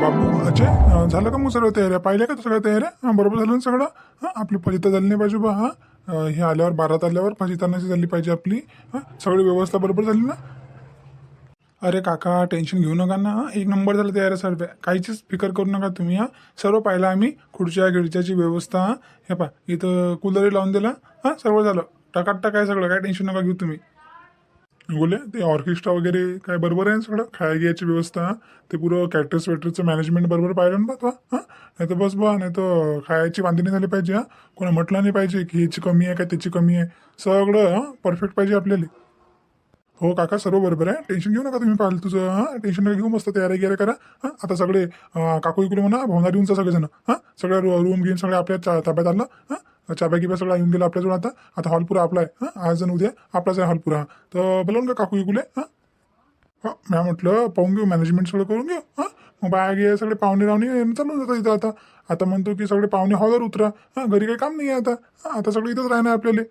बाबू अजय झालं का मग सगळं तयाऱ्या पाहिल्या का सगळ्या तयाऱ्या हां बरोबर झालं ना सगळं? हां आपली फजिता झाली नाही पाहिजे बा हां हे आल्यावर बारात आल्यावर फजिता झाली पाहिजे आपली. हां सगळी व्यवस्था बरोबर झाली ना? अरे काका टेन्शन घेऊ नका ना. एक नंबर झालं तयार सर्व काहीचीच फिकर करू नका तुम्ही हां. सर्व पाहिलं आम्ही खुर्च्या गिडच्याची व्यवस्था हे. पा इथं कूलरही लावून दिला हां. सर्व झालं. टकाटक आहे सगळं काय टेन्शन नका घेऊ तुम्ही. बोले ते ऑर्केस्ट्रा वगैरे काय बरोबर आहे ना सगळं? खाया घ्यायची व्यवस्था ते पुरं कॅटर्स वेटरचं मॅनेजमेंट बरोबर पाहिलं ना बा तो हां. नाही तर बस बा नाही तर खायची बांधणी झाली पाहिजे हां. कोणा म्हटलं नाही पाहिजे की ह्याची कमी आहे का त्याची कमी आहे. सगळं परफेक्ट पाहिजे आपल्याला. हो काका सर्व बरोबर आहे. टेन्शन घेऊ नका तुम्ही पाहिलं तुझं हां? टेन्शन नका घेऊ मस्त तयारी गियारी करा. हां? आता सगळे काकू इकडे म्हणा भावना येऊन सगळेजण. हां? सगळ्या रूम घेऊन सगळ्या आपल्या चा ताब्यात आलं हां? चाब्या गिब्या सगळं येऊन गेलं आपल्याजवळ आता. आता हॉलपुरा आपला आहे. हां? आज जण उद्या आपलाच आहे हॉलपुरा हा. तर बोलावून का काकू इकुले हां? हां मॅम म्हटलं पाहून घेऊ मॅनेजमेंट सगळं करून घेऊ हां? मग बाया गे सगळे पाहुणे रावणे चालून जातात इथं आता. आता म्हणतो की सगळे पाहुणे हॉलवर उतरा. हां घरी काही काम नाही आहे आता. हां आता सगळं इथंच राहणार आपल्याला.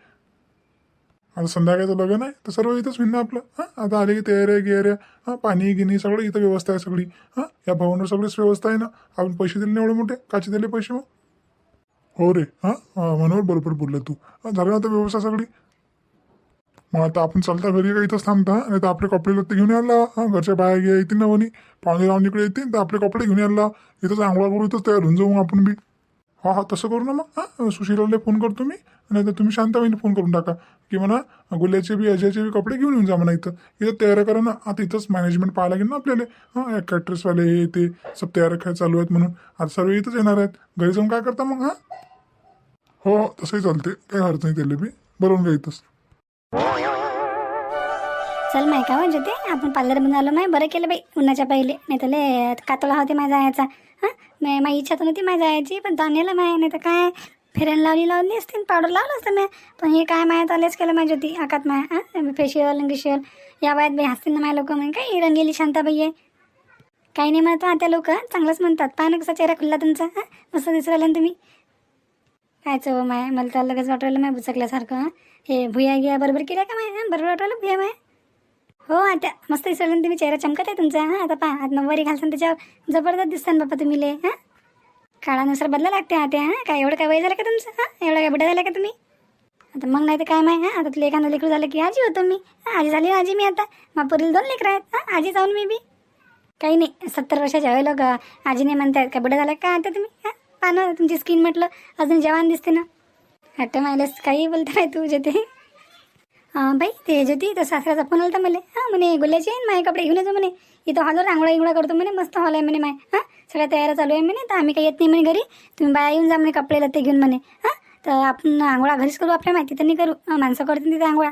आता संध्याकाळचं लग्न आहे तर सर्व इथंच होईन ना आपलं. हां आता आले की तयाऱ्या गियाऱ्या हां पाणी गिनी सगळं इथं व्यवस्था आहे सगळी. हां या भवनवर सगळीच व्यवस्था आहे ना? आपण पैसे दिले नाही एवढे मोठे? काचे दिले पैसे मग? हो रे हां मनोहर बरोबर बोललं तू. झालं ना आता व्यवस्था सगळी? मग आता आपण चालता घरी का इथंच थांबता? नाही तर आपले कपडे लत्ते घेऊन यायला हां घरच्या बाहेर घ्या येतील ना म्हणे. पाहुणे लावून इकडे येतील तर आपले कपडे घेऊन यायला इथंच आंघोळा करू इथंच तयार होऊन जाऊ मग आपण बी. हा हा तसं करू ना मग. हां सुशीलाला फोन करतो मी नाही तर तुम्ही शांताबाईने फोन करून टाका. की म्हणा गुल्याचे बी अजयचे बी कपडे घेऊन येऊन जा म्हणा इथं. इथं तयार करा ना आता इथंच मॅनेजमेंट पाहायला लागेल ना आपल्याला. हां कॅटरसवाले हे ते सब तयार काय चालू आहेत म्हणून. आता सर्व इथंच येणार आहेत. घरी जाऊन काय करता मग हां? हो, हो तसंही चालते काही हरत नाही त्याला बी. बरोबर का इथंच. चल माय का म्हणजे ते? आपण पार्लर बनून आलो माय. बरं केलं बाई उन्हाच्या पहिले. नाही तर लय कातोळा होते माझा जायचा हां मी माझी इच्छा तर नव्हती माझ्या जायची पण तो माय. नाही तर काय? फिरायला लावली लावली असते पावडर लावलं असतं मी पण हे काय माया आलेच केलं माझी होती आकात माय हां? फेशियल गिशियल या वयात बाई हसतील ना माझ्या लोक म्हणे काय ही रंगेली शांताबाई आहे? काही नाही म्हणत त्या लोक चांगलंच म्हणतात. पाहा ना कसा चेहरा खुल्ला तुमचा हां? मस्त दिसू राहिला ना तुम्ही. काय चव माय? मला तर लगेच वाटवलं माय बुचकल्यासारखं हं? हे भुया गिया बरोबर केल्या का माय? बरोबर वाटवलं भुया माय? हो आता मस्त दिसलं तुम्ही. चेहरा चमकत आहे तुमचा हां? आता पहा आता नऊवारी घालसान त्याच्यावर. जबरदस्त दिसतात बाप्पा तुम्ही ले हां? काळानुसार बदला लागते आता हां? काय एवढं काय वय झालं का तुमचं? हां? एवढं काय बुडा झाला का तुम्ही? आता मग नाही तर काय माहिती हां? आता तुला एखादं लेकरू झालं की आजी होतो मी. आजी झाली हो आजी मी आता. मापुरील दोन लेकरं आहेत. हां आजी जाऊन मी बी. काही नाही सत्तर वर्षाच्या वय लोक. आजीने म्हणतात का बुडा झाला का आता तुम्ही? हां पानं तुमची स्किन म्हटलं अजून जवान दिसते ना. हट्ट मायलास काही बोलता नाही तू जे ते हां बाई ते ज्योती तर सासऱ्याचा फोन आला मला. हां म्हणे गोल्याची आहे माझे कपडे? घेऊन येतो म्हणे. इथं हॉलवर आंघोळा इंगोळा करतो म्हणे मस्त हॉल आहे म्हणे माय. हां? सगळ्या तयाऱ्या चालू आहे म्हणे. तर आम्ही काही येत नाही म्हणे घरी. तुम्ही बाया येऊन जा म्हणे कपडे लते घेऊन म्हणे. हां? तर आपण आंघोळा घरीच करू आपल्या माहिती तर नाही करू. माणसं करतील तिथे आंघोळा.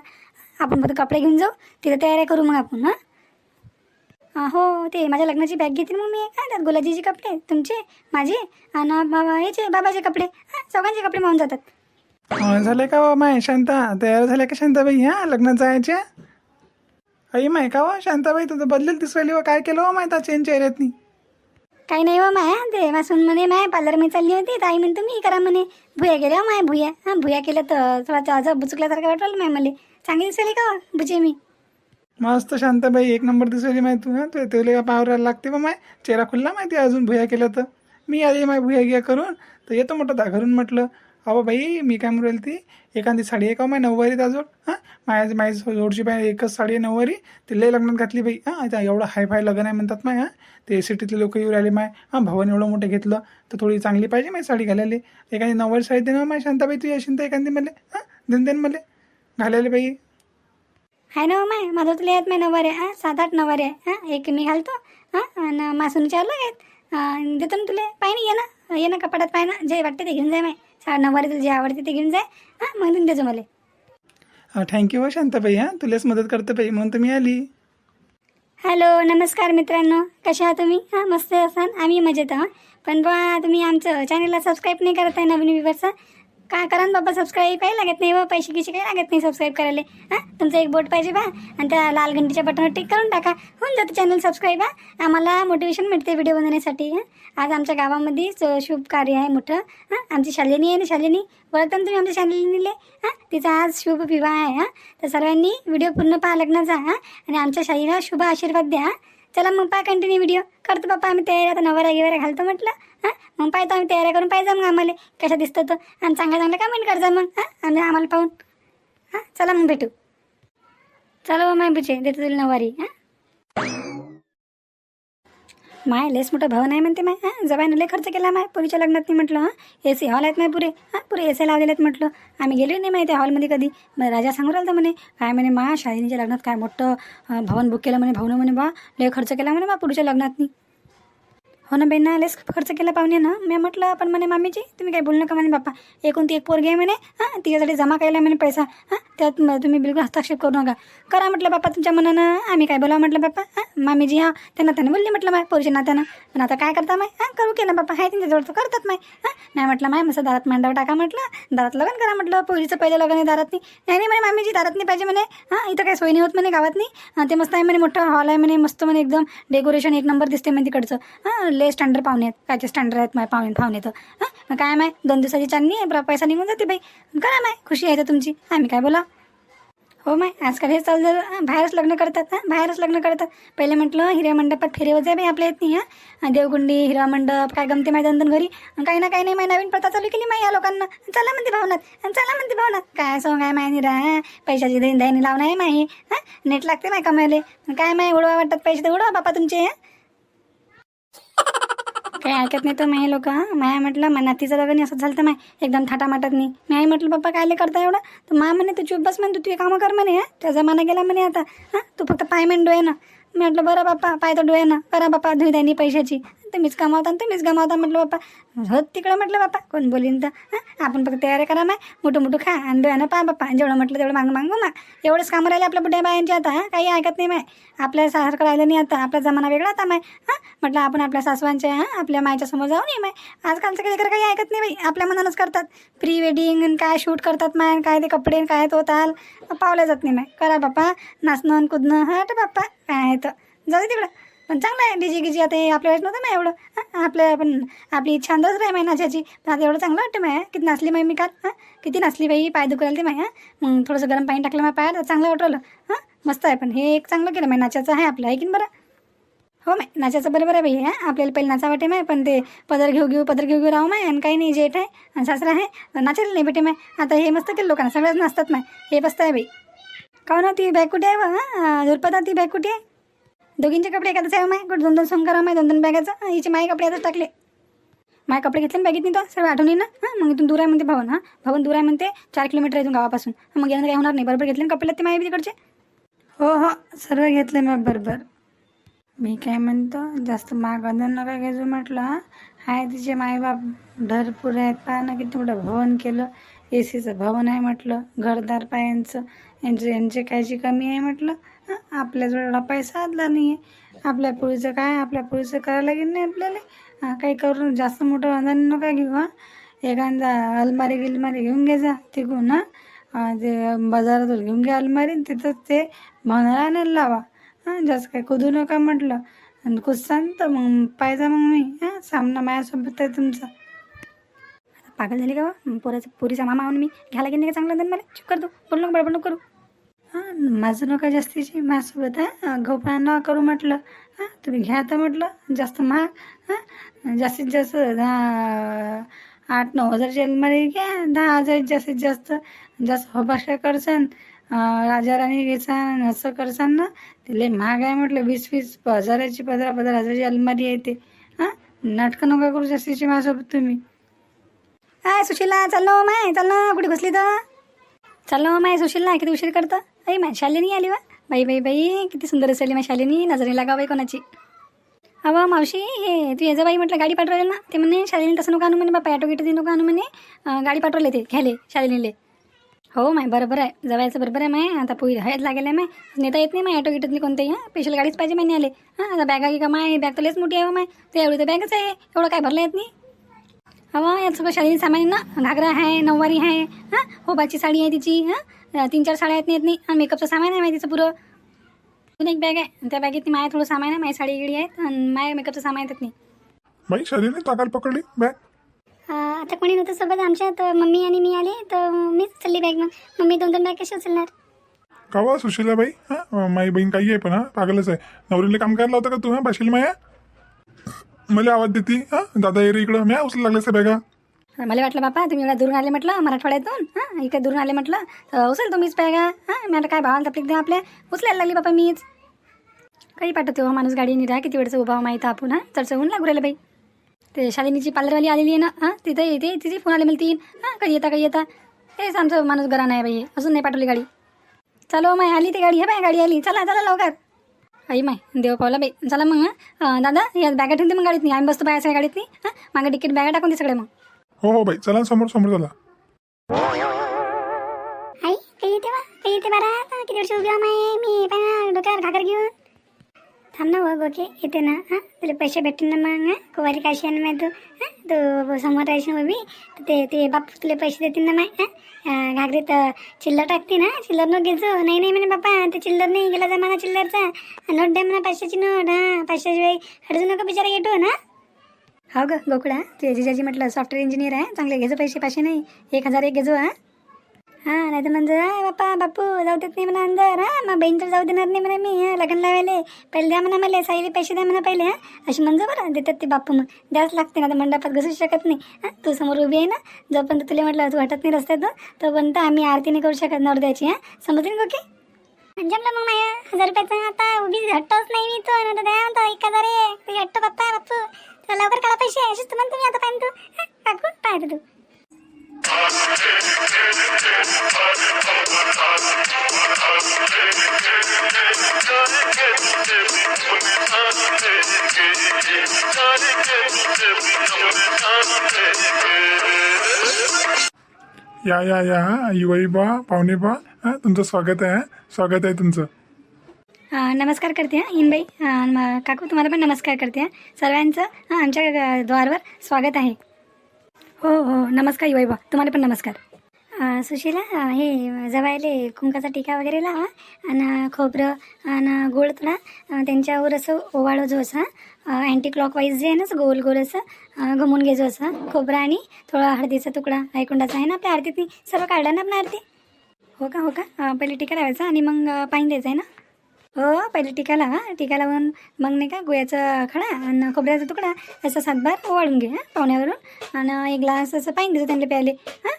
आपण फक्त कपडे घेऊन जाऊ. तिथे तयाऱ्या करू मग आपण हां? हो ते माझ्या लग्नाची बॅग घेतील मग मी. काय त्यात गुलाजीचे कपडे? तुमचे? माझे? आणि बाबा याचे बाबाचे कपडे. हां चौघांचे कपडे मावून जातात. झाले का व माय? शांता तयार झाल्या का शांताबाई? हा लग्नात जायच्या? आई माय का व शांताबाई तुझं बदलेल दिसली व काय केलं हो माय त्या चेन चेहऱ्यातनी? काही नाही हो माया. ते मासून म्हणे माय पार्लर मी चालली होती. तर आई म्हणतो मी करा म्हणे. भुया गेल्या हो माय भुया. हां भुया केलं तर थोडा असं बुचुकल्यासारखं वाटलं माय मला. चांगली दिसली का हो, बुजे मी? मस्त शांताबाई एक नंबर दिसली माय तू हा? तुला पावरायला लागते बा माय. चेहरा खुल्ला माहिती अजून भुया केलं तर? मी आली माय भुया गिया करून. तर येतो म्हटलं दा घरून म्हटलं. अहो बाई मी काय म्हणून ती? एखादी साडी आहे का हो माय नऊवारीत अजून? हां? माझ्या माझ्या जोडची बाई एकच साडी आहे नऊवारी. ती लय लग्नात घातली बाई. हां? एवढं हाय फाय लग्न आहे म्हणतात माय हां? ते सिटीतले लोक येऊ राहिले माय. हां भावाने एवढं मोठं घेतलं तर थोडी चांगली पाहिजे माय साडी घालायला. एखादी नऊवारी साडी दे माय शांताबाई तू येशील तर एखादी मला. हां? देन देन मला. घालायला बाई. हाय ना हो माय माझं तुला येत माय नवारे हां? सात आठ नवारे आहे. हां? एक मी घालतो. हां? आणि मासून चार आहेत. देतो ना तुला. पाहिजे ये ना. ये ना कपाटात पाय ना जे वाटते ते घेऊन जाय माय. सा नवारी तुला जे आवडते ते घेऊन जाय. हां मग देऊन मला. थँक्यू हो शांताबाई हां. तुलाच मदत करते बाई म्हणून तर मी आली. हॅलो नमस्कार मित्रांनो. कशा आहात तुम्ही? हां मस्त असाल. आम्ही मजेत आहोत. पण बा तुम्ही आमचं चॅनलला सबस्क्राईब नाही करत आहे नवीन व्ह्यूवरचं काय करा ना बाबा सबस्क्राईब काही लागत नाही व पैसे गिसे काही लागत नाही सबस्क्राईब करायला. हां? तुमचं एक बोट पाहिजे बा आणि त्या लाल घंटीच्या बटनवर टिक करून टाका. होऊन जातं चॅनल सबस्क्राईब हा? आम्हाला मोटिवेशन मिळते व्हिडिओ बनवण्यासाठी हां? आज आमच्या गावामध्ये शुभ कार्य आहे मोठं हां? आमची शालिनी आहे ना शालिनी? ओळखता ना तुम्ही आमच्या शालिनीले? हां? तिचा आज शुभ विवाह आहे हां? तर सर्वांनी व्हिडिओ पूर्ण पहा लग्नाचा हां? आणि आमच्या शालीला शुभ आशीर्वाद द्या हां? चला मग पाय कंटिन्यू व्हिडिओ करतो बाप्पा आम्ही तयारी. आता नवरा गिवारा घालतो म्हटलं. हां? मग पाहतो आम्ही तयारी करून पाहिजे मग आम्हाला. कशा दिसतं तर आणि चांगल्या चांगल्या कमेंट करजा मग. हां? आम्ही आम्हाला पाहून. हां? चला मग भेटू. चला हो, मग बुचे देतो तुला नवारी हां? माय लेस मोठं भवन आहे म्हणते माय. हां जवायनं लय खर्च केला माय. पुरीच्या लग्नात नाही म्हटलं हां ए सी हॉल आहेत माय पुरे. हां पुरे ए सी लावलेले आहेत म्हटलं. आम्ही गेलो नाही माहिती हॉलमध्ये कधी. मग राजा सांगू राहिला म्हणे काय म्हणे मा शालिनीच्या लग्नात काय मोठं भवन बुक केलं म्हणे भाऊनं म्हणे बा लय खर्च केला म्हणे बा पुरीच्या लग्नात हो ना बेना लेस खर्च केला पाहुणे ना. मी म्हटलं पण म्हणे मामीजी तुम्ही काय बोलू नका म्हणे बाप्पा. एकूण ती एक पोरगी आहे म्हणे हां तिच्यासाठी जमा केला म्हणे पैसा. हां त्यात तुम्ही बिलकुल हस्तक्षेप करू नका. करा म्हटलं बाप्पा तुमच्या मनानं. आम्ही काय बोलावं? म्हटलं बाप्पा. हां मामीजी हा त्यांना त्यानं बोलली म्हटलं माय पोरीच्या नात्यानं. पण आता काय करता माय? हां करू केलं बाप्पा. हाय त्यांच्याजवळ तर करतात माय. हां नाही म्हटलं माय मस्त दारात मांडव टाका म्हटलं. दारात लग्न करा म्हटलं. पोरीचं पहिलं लग्न आहे दारात नाही नाही म्हणे मामीजी दारात नाही पाहिजे म्हणे. हां इथं काय सोय नाही होत म्हणे गावात नाही ते मस्त आहे म्हणे मोठं हॉल आहे म्हणे मस्त म्हणे एकदम. डेकोरेशन एक नंबर दिसते म्हणे तिकडचं. हां ले स्टँडर्ड पाहुणे आहेत. कायचे स्टँडर्ड आहेत? माय पाहुणे पाहुणे तर. हां? मग काय माय? दोन दिवसाची चांदणी आहे बरं पैसा निघून जाते बाई. करा माय खुशी आहे तर तुमची. आम्ही काय बोला हो माय आजकाल हे चालू झालं. बाहेरच लग्न करतात. हां बाहेरच लग्न करतात. पहिले म्हटलं हिऱ्या मंडपात फेरेवर जाय बाई आपल्या येत नाही हां देवगुंडी हिरा मंडप काय गमते माय दंदन घरी? काही ना काही नाही माय नवीन प्रथा चालू केली माय या लोकांना. चला म्हणते भावनात. चला म्हणते भावनात. काय सॉंग काय माय निरा हां? पैशाची दैन दैनी लावणं आहे माय हां नेट लागते माय कमायले. काय माय उडवा वाटतात पैसे तर उडवा बापा तुमचे हां? काही ऐकत नाही तर माही लोक माया म्हटलं मा नातीचं लग्न असं झालं तर माय एकदम थाटामाटात नाही मी आई म्हटलं पप्पा कायले करता एवढं? तर मा म्हणे तू चुप बस म्हण तू तुझे कामं कर म्हणे हा. त्या जमाना गेला म्हणे आता हां. तू फक्त पाय म्हणे ना मी म्हटलं बरं बाप्पा पाय तर डोळे ना बरं बाप्पा धुई पैशाची. तुम्हीच कमावता आणि तुम्हीच गमावता म्हटलं बाप्पा. होत तिकडं म्हटलं बाप्पा. कोण बोलीन तर? हां? आपण फक्त तयारी करा माय. मोठं मोठं खा आणि डोळ्यानं पा बाप्पा. जेवढं म्हटलं तेवढं मागू मागू मा एवढंच कामं राहिले आपल्या बुड्या बायांचे आता हां? काही ऐकत नाही माय. आपल्या सारखं राहिलं नाही आता. आपला जमाना वेगळा आता माय. हां? म्हटलं आपण आपल्या सासवांच्या हां? आपल्या मायच्या समोर जाऊ नये माय. आजकालचं काही काही ऐकत नाही बाई. आपल्या मनानंच करतात. प्री वेडिंग आणि काय शूट करतात माय आणि काय ते कपडे आणि काय तो ताल. पावल्या जात नाही माय. करा बाप्पा. नाचणं आणि कुदणं. हा तर बाप्पा. काय आहे तर? जाऊ दे तिकडं. पण चांगलं आहे डीजे गिजे आता हे आपल्या वेळेस नव्हतं ना एवढं. हां आपल्या पण आपली इच्छा अंदाज राही माय नाचाची पण आता एवढं चांगलं वाटतं माय किती नाचली माय मी काल हां? किती नाचली बाई पाय दुखायला ते माय हां? मग थोडंसं गरम पाणी टाकलं माय पायात तर चांगलं वाटलं हां? मस्त आहे पण हे एक चांगलं केलं माय नाचाचं आहे आपलं आहे की बरं? हो माय नाचाचं बरोबर आहे बाई हां? आपल्याला पहिले नाचा वाटे माय पण ते पदर घेऊ घेऊ पदर घेऊ घेऊ राहू माय आणि काही नाही जेठ आहे आणि सासरा आहे नाचायला नाही भेटे माय आता हे मस्त केलं लोकांना सगळ्याच नाचतात माय हे मस्त आहे बाई. का ना हो ती बॅग कुठे आहे बा हां? झुरपता ती बॅग कुठे आहे? दोघींचे कपडे एखादंच आहे माय दोन दोन सोंग करा माय दोन दोन बॅगाचं हिचे माय कपडे आता टाकले. माय कपडे घेतले ना बॅगेत नाही तर सर्व आठवणी ना? हां मग इथून दूर आहे म्हणते भवन हां. भवन दूर आहे म्हणते चार किलोमीटर आहे इथून गावापासून. मग यानं काही होणार नाही. बरोबर घेतले ना कपडे ते माय तिकडचे? हो हो सर्व घेतले मग बरोबर. मी काय म्हणतो जास्त महाग अंधन नका घ्यायचो म्हटलं हां. आहे तिचे मायबाप भरपूर आहेत. पहा ना किती मोठं भवन केलं. ए सीचं भवन आहे म्हटलं घरदार पायांचं. यांचे यांचे कायची कमी आहे म्हटलं. आपल्याजवळ एवढा पैसा आदला नाही आहे आपल्या पोळीचं काय? आपल्या पोळीचं करायला लागेल नाही आपल्याला. काही करून जास्त मोठं अंधन नका घेऊ हां. एखादा अलमारी गिलमारी घेऊन घे जा तिकून हां. जे ते बाजारातून घेऊन घ्या अलमारी आणि ते भावनाला आणायला लावा. हां जास्त काय कुदू नका म्हटलं. आणि कुसान तर मग पाहिजे मग मी हां. सामना माझ्यासोबत आहे तुमचा. पागल झाली का हो? पोराचं पोराचा मामा म्हणून मी घ्यायला गेले का चांगला धन मला? चुप कर तू. बोल नको बडबड नको करू. हां माझं नका जास्तीची माझ्यासोबत हां गौपा न करू म्हटलं. हां तुम्ही घ्या तर म्हटलं. जास्त महाग. हां जास्तीत जास्त दहा आठ नऊ हजारची अलमारी घ्या. दहा हजार जास्तीत जास्त. जास्त हबाशा करसान राजा राणी घेसान असं करसान ना. ते लय महाग आहे म्हटलं. वीस वीस हजाराची पंधरा पंधरा हजाराची अलमारी आहे ते हां नाटकं नका करू जास्तीची माझ्यासोबत तुम्ही. काय सुशीला चाललो माय चाललो. कुठे घुसली तर? चाललो माय सुशीला किती उशीर करतं? आई माय शालिनी आली वा. बाई बाई बाई किती सुंदर असेल माय शालिनी. नजरे लागा बाई कोणाची. अवा मावशी हे तू याचा बाई म्हटलं गाडी पाठवले ना. ते म्हणे शालिनी तसं नको आणू म्हणे बापा ॲटो गिटो नको आणू म्हणे. गाडी पाठवले ते घ्याले शालिनीले. हो माय बरोबर आहे. जवायचं बरोबर आहे माय. आता पोई हयत लागेल आहे माय. नेता येत नाही माय ॲटो गिटोतनी कोणतेही हां. स्पेशल गाडीच पाहिजे माय आले हां आता बॅगा की का माय? बॅग तर लयच मोठी आहे हो, माय. ते एवढी तर बॅगच आहे. एवढं काय भरलं येत नाही? हवा यात सगळं शाळेची सामान आहे ना. घागरा आहे नऊवारी आहे हां. होबाची साडी आहे तिची हां. तीन चार साड्या आहेत नाही येत नाही आणि मेकअपचं सामान आहे माहितीचं पुरं. अजून एक बॅग आहे. त्या बॅगेत माया थोडं सामान आहे. माझी साडी गिडी आहेत. आणि माया मेकअपचं सामान येतात नाही बाई शरीरने टाकायला पकडली बॅग आता कोणी नव्हतं सोबत आमच्या तर मम्मी आणि मी आले. तर मीच चालली बॅग मग. मम्मी दोन दोन बॅग कशी उचलणार? का वा सुशीला बाई? हा माई बहीण काही आहे पण हा पागलच आहे. नवरीला काम करायला होतं का तू हा भाशील माया? मला आवाज देते हा दादा ये रे इकडं. म्या उचल लागले बॅगा मला वाटलं बापा तुम्ही एवढ्या दुरून आले म्हटलं मराठवाड्यातून हां इकडे दुरून आले म्हटलं तर उचल तुम्हीच बॅगा हां मी आता काय भावाला तपलीक द्या आपल्या उचलायला लागली बापा मीच. काही पाठवते हो माणूस गाडी निरा किती वेळचं उभा माहीत आपण हां चढचं होऊन लागू राहिलं बाई. ते शालिनीची पार्लरवाली आलेली आहे ना हां तिथे येते तिथे फोन आले मला तीन हां कधी येता कधी येता. तेच आमचं माणूस घरा नाही बाई अजून नाही पाठवली गाडी. चालो हो, माय आली ती गाडी हे बाय गाडी आली चला चला लवकर. आई माय देव पावला बाई. चला मग दादा या बॅगा ठेवून मग गाडीत नाही आम्ही बसतो बाय सगळ्या गाडीत नाही हां मागे तिकीट बॅगा टाकून दे सगळे मग. हो हो बाई. चला समोर समोर चला. आई काही येते बा काही येते बारा. किती वर्ष उभी आहे माय? मी पण डोक्यावर घागर घेऊन. थांब ना हो, बघ ओके येते ना हां? तुला पैसे भेटतील ना मग हां? कुवारी काशी आणि माय तू हां? तू समोर राहायची उभी. तर ते ते बाप तुला पैसे देतील ना माय हां? घागरीत चिल्लर टाकते ना? चिल्लर नोट घेतो नाही नाही म्हणे बाप्पा ते चिल्लर नाही गेला जमाना चिल्लरचा. नोट द्या म्हणा पाचशेची नोट हां? पाचशेची वेळी हडजू नको बिचारा येतो ना? हो ग गोकुळा. तुझ्या जिजाजी म्हटलं सॉफ्टवेअर इंजिनियर आहे. चांगले घेजो पैसे पाचशे नाही. एक हजार एक घेजो हां. हां नाही तर म्हणजे "आ, बाप्पा बापू जाऊ देत नाही म्हणा अंदर हां. मग बहीण तर जाऊ देणार नाही म्हणा मी हां लग्न लावायले. पहिले द्या म्हणा मला साईले पैसे द्या म्हणा पहिले हां. अशी म्हणजे बरं देतात ते बापू मग. द्यावंच लागते ना तर मंडपात घुसूच शकत नाही. हां तू समोर उभी आहे ना जोपर्यंत तुला म्हटलं तू वाटत नाही रस्त्यातून तोपर्यंत आम्ही आरती नाही करू शकत नवर द्यायची हां. समजली ना ओके जमलं मग माझ्या हजार रुपयाचा आता उभी हट्टच नाही मी तो ना द्या एक हजार आहे हट्ट बाप्पा बापू लवकर काढा पैसे. यायचे तू तुम्ही आता पाहिजे तू. हां, काकू पाहतो तू. या या या. युवाई बा पाहुणे बा. तुमचं स्वागत आहे स्वागत आहे तुमचं. नमस्कार करते हां इनबाई काकू तुम्हाला पण नमस्कार करते हां. सर्वांचं हां आमच्या द्वारवर स्वागत आहे. हो हो नमस्कार युवाई बा तुम्हाला पण नमस्कार. सुशीला हे जवायले कुंकाचा टिका वगैरे लावा. आणि खोबरं आणि गोड थोडा त्यांच्यावर असं ओवाळो जो असं अँटी क्लॉकवाईज जे आहे ना असं गोल गोल असं घमून घुमून घे जो असं खोबरं आणि थोडा हळदीचा तुकडा ऐकुंडाचा आहे ना आपल्या आरतीत सर्व काढलं ना आपल्या आरती? हो का हो का? पहिले टिका लावायचा आणि मग पाणी द्यायचं आहे ना? हो पहिले टिका लावा टिका लावून मग नाही का गुळ्याचा खडा आणि खोबऱ्याचा तुकडा असा सातबार ओवाळून घे हां पाहुण्यावरून. आणि एक ग्लास असं पाणी देतो त्यांना प्यायले हां.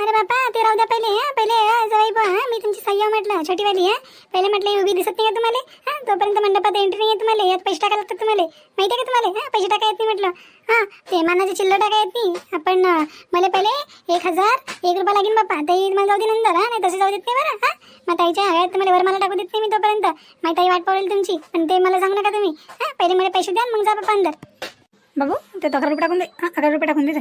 अरे बापा ते राहू द्या पहिले हां पहिले जवाई बा मी तुमची सह्या म्हटलं छोटीवाली हां पहिले म्हटलं उभी दिसत नाही का तुम्हाला हां तोपर्यंत मंडपात एंट्री नाही तुम्हाला यात पैसे टाकायला लागतात तुम्हाला. माहिती आहे का तुम्हाला? हां पैसे टाका येत नाही म्हटलं. हां ते मानाचे चिल्लर टाका येत नाही. आपण मला पहिले एक हजार एक रुपया लागेल बापा ते मला जाऊ दे नंतर हां नाही तसे जाऊ देत नाही बरं हां. मग ताईच्या हव्यात तुम्हाला वर मला टाकू देत नाही मी तोपर्यंत. माझी ताई वाट पावेल तुमची पण ते मला सांगू नका तुम्ही. हां पहिले मला पैसे द्या मग जा बापा अंदर. बाबू ते अकरा रुपये टाकून दे. हां अकरा रुपये टाकून दे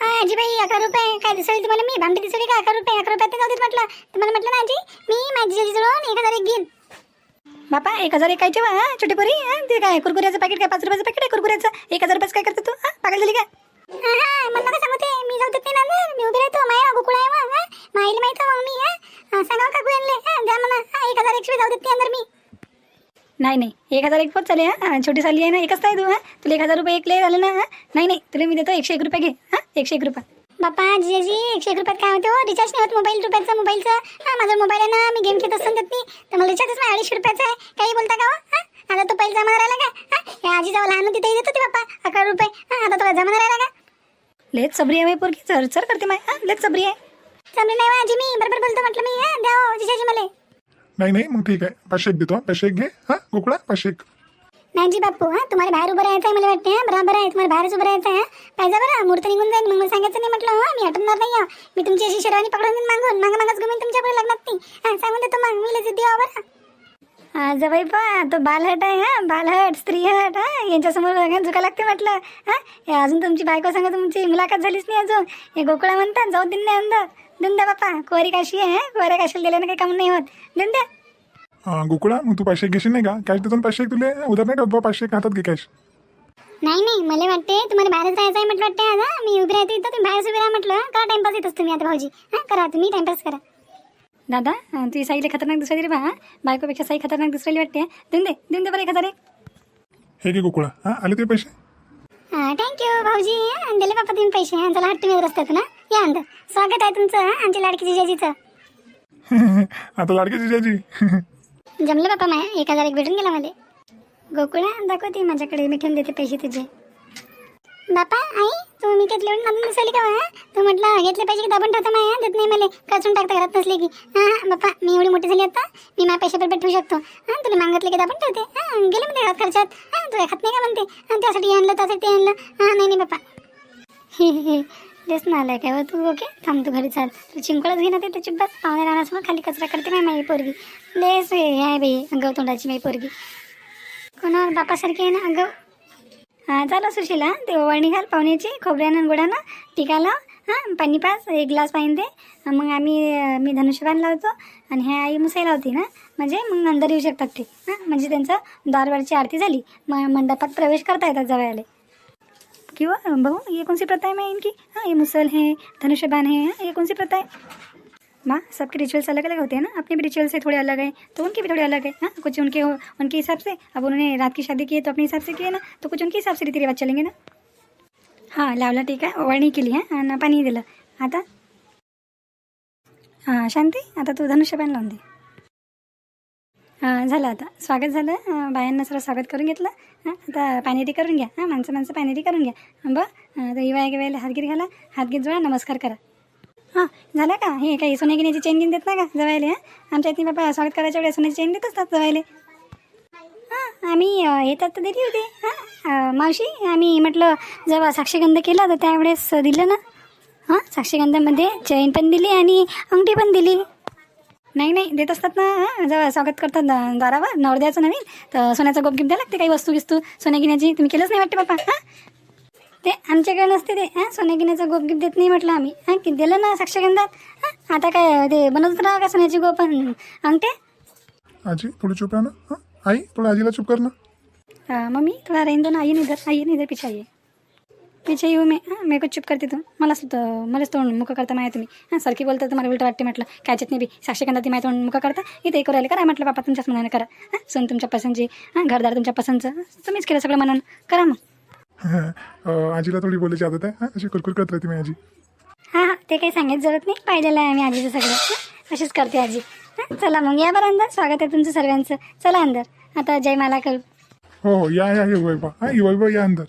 आजी बाई अकरा रुपये. काय दिसली तुम्हाला मी? भामटी दिसली का? अकरा रुपये अकरा रुपयात जाऊ देत म्हटलं. तुम्हाला म्हटलं ना आजी? मी माझी आजी जवळ एक हजार एक घेईन. बापा एक हजार एक काय ठेवा हा? छोटी पोरी हा? ते काय कुरकुऱ्याचं पॅकेट काय? पाच रुपयाचं पॅकेट आहे कुरकुऱ्याचं? एक हजार रुपयाचं काय करते तू हा? पागल झाली का? मला नका सांगू ते. मी जाऊ देत नाही ना. मी उभी राहतो. माया गोकुळ आहे मग हा? माईला माहीत मग मी हा? सांगा काकू आणले हा द्या मला. हा एक हजार एकशे जाऊ देत नाही अंदर मी. नाही नाही. एक हजार एक पोच चाले हा? छोटी साली आहे ना एकच आहे तू हा? तुला एक हजार रुपये एक ले झाले ना हा? नाही नाही. तुला मी देतो एकशे एक रुपये घे हा? एकशे एक रुपये. बापा जिजाजी एकशे एक रुपयात काय होते हो? रिचार्ज नाही होत मोबाईल रुपयाचं मोबाईलचं हा माझा मोबाईल आहे ना मी गेम खेळत असताना देत नाही तर मला रिचार्जच नाही अडीचशे रुपयाचा आहे. काही बोलता का हो? हा? आता तो पहिला जमा राहिला का? हा? आजी जाऊ लहान होती तेही देत होती बाप्पा. अकरा रुपये. हा आता तो जमा राहिला का? लेच सबरी आहे पोरकी चर चर करते माय हा? लेच सबरी आहे. सबरी नाही हो, आजी मी. बरोबर बोलतो म्हटलं मी हा? द्या हो, जिजाजी मला. नाही नाही मग ठीक आहे. पाचशे एक देतो हा. पाचशे एक घे. हा गोकुळा पाचशे एक नाही बाप्पू हा तुम्हाला बाहेर उभं राहायचं आहे मला वाटते हा बरोबर आहे. तुम्हाला बाहेरच उभं राहायचं आहे पाहिजे बरं मूर्त निघून जाईल मग मला सांगायचं नाही म्हटलं हा मी हटणार नाही हा. मी तुमची अशी शेरवानी पकडून देईन मागून मागं मागच घुमीन तुमच्याकडे लग्नात नाही हा सांगून देतो मग मी लजित देवा बरं जवाई पा तो बालहट आहे हा बालहट स्त्री हट हा यांच्यासमोर सगळ्यांना झुका लागते म्हटलं. हा अजून तुमची बायको सांगा तुमची मुलाखत झालीच नाही अजून. हे गोकुळा म्हणतात जाऊ दिन नाही अंदर देऊन द्या बाप्पा कुवारी काशी आहे हा? कुवाऱ्या काशीला दिल्यानं काही काम नाही होत. देऊन द्या. गोकुळा मग तू पाचशे घेशील नाही का? कॅश देतो ना पाचशे एक तुले उधार नाही का? पाचशे एक हातात घे कॅश नाही नाही मला वाटते तुम्हाला बाहेरच राहायचं आहे म्हटलं वाटते आता. मी उभी राहते इथं तुम्ही बाहेर उभी राहा म्हटलं. करा टाइमपास येतच तुम्ही आता भाऊजी. हां करा तुम्ही टाइमपास करा. दादा तुझी साईला खतरनाक दिसली रे बा हां? बायकोपेक्षा साई खतरनाक दिसलेली वाटते. देऊन दे देऊन दे बरं एक हजार एक हे घे गोकुळा. हा आले ते पैसे? थँक्यू भाऊजी. हं, दिले बापा तुम्ही पैसे. हं, चला हट तुम्ही रस्त्यातून ना? या अंदर स्वागत आहे तुमचं हं, आमच्या लाडकी जिजाजीचं आता लाडकी जिजाजी जमलं बापा माया एक हजार एक भेटून गेला मला. गोकुळा दाखवते माझ्याकडे. मी ठेवून देते पैसे तुझे. बापा आई तू मी घेतले म्हणून नसली का तू म्हटलं घेतले पैसे की दाबून ठेवता माया देत नाही मला. कचून टाकता घरात नसले की. हां बापा मी एवढी मोठी झाली आता मी माझ्या पैसे बरोबर ठेवू शकतो. हां तुला मागितले की दाबून ठेवते. हां गेले म्हणते घरात खर्चात. हां तू खात नाही का म्हणते? हां त्यासाठी आणलं त्यासाठी ते आणलं. हां नाही नाही बापा. हे हे तेच ना आलाय काय हो तू? ओके थांब तू घरी चाल. तू चिंकळच घे ना ते त्याची बस पाहुणे राहण्यासमोर खाली कचरा करते नाही माझी पोरगी. लेस हे आहे बाई अंगाव तोंडाची माझी पोरगी. कोणावर बापासारखी आहे ना अंगाव चालू सुशीला ते ओवाळणी घाल पाहुण्याची खोबऱ्यानं गोडानं टिका लाव हां पाणी पास एक ग्लास पाणी दे. मग आम्ही मी धनुष्यबाण लावतो आणि ह्या आई मुसाई लावते ना. म्हणजे मग अंदर येऊ शकतात ते हां. म्हणजे त्यांचं दारवाडची आरती झाली. मग मंडपात प्रवेश करता येतात जवळले. किंवा बघू ये कौन प्रथा आहे मैं की? हां हे मुसल हे धनुष्यबान हे हां हे कौन प्रथा आहे? माँ सबके रिचुअल्स अलग अलग होते हैं ना? अपने भी रिचुअल से थोड़े अलग हैं तो उनके भी थोड़े अलग हैं हाँ? कुछ उनके हो, उनके हिसाब से। अब उन्होंने रात की शादी की है तो अपने हिसाब से किए ना तो कुछ उनके हिसाब से रीति रिवाज चलेंगे ना? हां लावला ठीक आहे वळणी केली हां? ना पाणी दिलं। आता? हां शांती? आता तू धनुष्यबाण लावून दे हां झालं आता। स्वागत झालं बायांना सर्व स्वागत करून घेतलं हां? आता पाणीरी करून घ्या हां? माणसं माणसं पाणीरी करून घ्या। बरं तर हिवाळ्या वेळेला हातगीर घाला हातगीर जोडा नमस्कार करा। हां झालं का? हे काही सोन्या घेण्याची चेन घेऊन देत ना का जवायले हां? आमच्या इथे बाबा स्वागत करायच्या वेळेस सोन्याची चेन देत असतात जवायले हां आम्ही अं, येतात तर दिली होती हां? अं, मावशी आम्ही म्हटलं जेव्हा साक्षीगंध केला तर त्यावेळेस दिलं ना? हां साक्षीगंधामध्ये चैन पण दिली आणि अंगठी पण दिली. नाही नाही देत असतात ना हां? जेव्हा स्वागत करतात दा- दारावर नवरद्याचं नवीन तर सोन्याचा गोप गिफ्ट द्यायला लागते काही वस्तू गिस्तू सोन्या घेण्याची तुम्ही केलंच नाही वाटते बापा हां? ते आमच्याकडे नसते ते हां? सोन्या गिन्याचा गोप गिफ्ट देत नाही म्हटलं आम्ही. हां की दिलं ना साक्षगंधात हां आता काय ते बनवत राहा का सोन्याची गोप अन अंगठे आजी थोडी चुप ना. हा आई थोडं आजीला चुप कर ना. हाँ, मम्मी थोड़ा रहने दो ना आइए ना इधर आइए ना इधर पीछे आइए पीछे येऊ मी. हां मेरे को चुप करते तू. मला सुद्धा मलाच तोंड मुख करता माहिती तुम्ही हां सारखी बोलता तर मला उलट वाटते म्हटलं. कायच्यात नाही बी. साक्षीकंदा ती माहिती तोंड मुख करता. इथे एक राहिले करा म्हटलं बापा तुमच्याच मनानं करा. हां सून तुमच्या पसंतची हां घरदार तुमच्या पसंतचं. हां, तुम्हीच केलं सगळं मनानं करा मग. आजीला थोडी बोलायची आदत आहे. हा अशी कुरकुर करत राहते मी आजी. हां हां ते काही सांगायचं जरूरत नाही. पाहिलेलं आहे आम्ही आजीचं सगळं? अशीच करते आजी. हां चला मग या बरं अंदर. स्वागत आहे तुमचं सर्वांचं. चला अंदर. आता जयमाला करू. हो हो या या ये वैभव. हा ये वैभव या अंदर.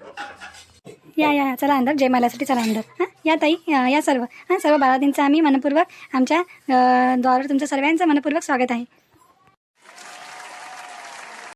या या चला अंदर. जयमालासाठी चला अंदर. हां या ताई या सर्व. हां सर्व बाळादींचं आम्ही मनपूर्वक आमच्या द्वारावर तुमचं सर्वांचं मनपूर्वक स्वागत आहे.